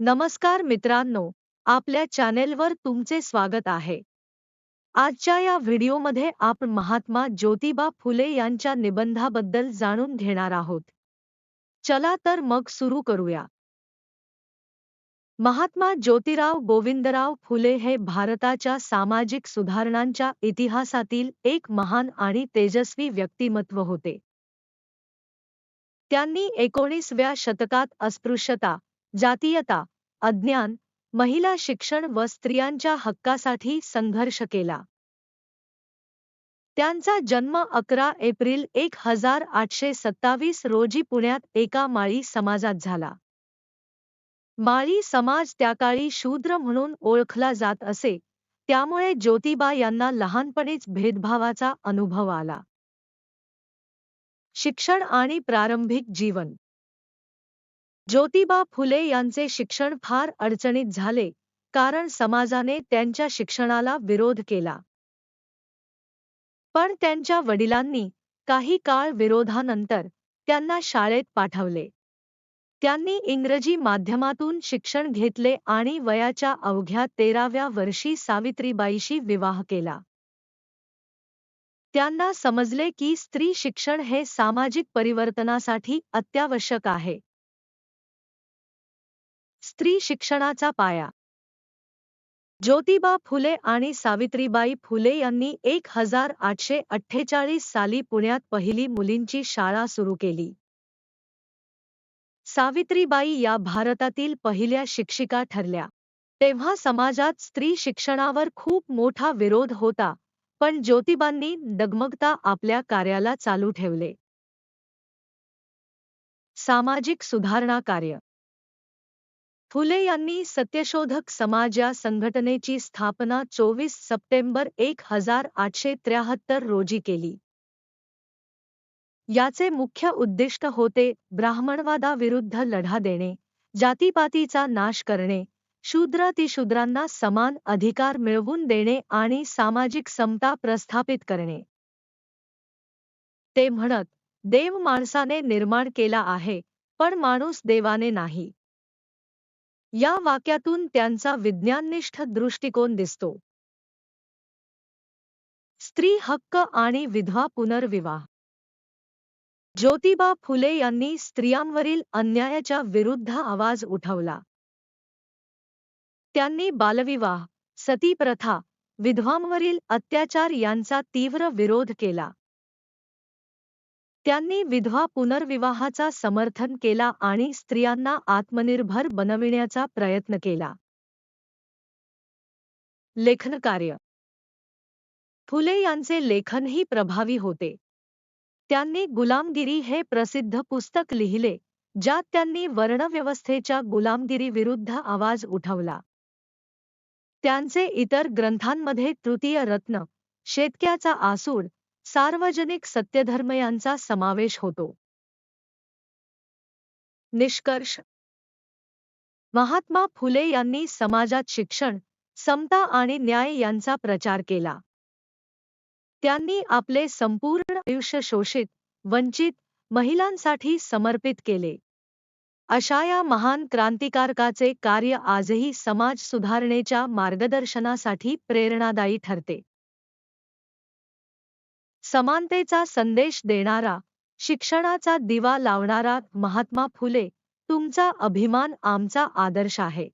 नमस्कार मित्रांनो आपल्या चॅनेलवर तुमचे स्वागत आहे. आजच्या या व्हिडिओमध्ये आपण महात्मा ज्योतिबा फुले यांच्या निबंधाबद्दल जाणून घेणार आहोत. चला तर मग सुरू करूया. महात्मा ज्योतिराव गोविंदराव फुले हे भारताच्या सामाजिक सुधारणांच्या इतिहासातील एक महान आणि तेजस्वी व्यक्तिमत्व होते. त्यांनी एकोणीसव्या शतकात अस्पृश्यता जातीयता अज्ञान महिला शिक्षण व स्त्रियांच्या हक्कासाठी संघर्ष केला. त्यांचा जन्म अकरा एप्रिल एक हजार आठशे सत्तावीस रोजी पुण्यात एका माळी समाजात झाला. माळी समाज त्याकाळी शूद्र म्हणून ओळखला जात असे त्यामुळे ज्योतिबा यांना लहानपणीच भेदभावाचा अनुभव आला. शिक्षण आणि प्रारंभिक जीवन ज्योतिबा फुले यांचे शिक्षण फार अडचणीत झाले कारण समाजाने त्यांच्या शिक्षणाला विरोध केला. पण त्यांच्या वडिलांनी काही काळ विरोधानंतर त्यांना शाळेत पाठवले. त्यांनी इंग्रजी माध्यमातून शिक्षण घेतले आणि वयाच्या अवघ्या तेराव्या वर्षी सावित्रीबाईशी विवाह केला. त्यांना समजले की स्त्री शिक्षण हे सामाजिक परिवर्तनासाठी अत्यावश्यक आहे. स्त्री शिक्षणाचा पाया. ज्योतिबा फुले आणि सावित्रीबाई फुले यांनी एक हजार आठशे अठ्ठेचाळीस साली पुण्यात पहिली मुलींची शाळा सुरू केली. सावित्रीबाई या भारतातील पहिल्या शिक्षिका ठरल्या. तेव्हा समाजात स्त्री शिक्षणावर खूप मोठा विरोध होता पण ज्योतिबांनी डगमगता आपल्या कार्याला चालू ठेवले. सामाजिक सुधारणा कार्य फुले यांनी सत्यशोधक समाज या संघटनेची स्थापना चोवीस सप्टेंबर एक हजार आठशे त्र्याहत्तर रोजी केली. याचे मुख्य उद्दिष्ट होते ब्राह्मणवादाविरुद्ध लढा देणे जातीपातीचा नाश करणे शूद्रातिशूद्रांना समान अधिकार मिळवून देणे आणि सामाजिक समता प्रस्थापित करणे. ते म्हणत देव माणसाने निर्माण केला आहे पण माणूस देवाने नाही. या वाक्यातून त्यांचा विज्ञाननिष्ठ दृष्टिकोन दिसतो. स्त्री हक्क आणि विधवा पुनर्विवाह. ज्योतिबा फुले यांनी स्त्रियांवरील अन्यायाच्या विरुद्ध आवाज उठवला. त्यांनी बालविवाह सती प्रथा विधवांवरील अत्याचार यांचा तीव्र विरोध केला. त्यांनी विधवा पुनर्विवाहाचा समर्थन केला आणि स्त्रियांना आत्मनिर्भर बनविण्याचा प्रयत्न केला. लेखनकार्य. फुले यांचे लेखनही प्रभावी होते. त्यांनी गुलामगिरी हे प्रसिद्ध पुस्तक लिहिले ज्यात त्यांनी वर्णव्यवस्थेच्या गुलामगिरीविरुद्ध आवाज उठवला. त्यांचे इतर ग्रंथांमध्ये तृतीय रत्न शेतक्याचा आसूड सार्वजनिक सत्यधर्म यांचा समावेश होतो. निष्कर्ष. महात्मा फुले यांनी समाजात शिक्षण समता आणि न्याय यांचा प्रचार केला. त्यांनी आपले संपूर्ण आयुष्य शोषित वंचित महिलांसाठी समर्पित केले. अशा या महान क्रांतिकारकाचे कार्य आजही समाज सुधारणेच्या मार्गदर्शनासाठी प्रेरणादायी ठरते. समानतेचा संदेश देणारा शिक्षणाचा दिवा लावणारा महात्मा फुले तुमचा अभिमान आमचा आदर्श आहे.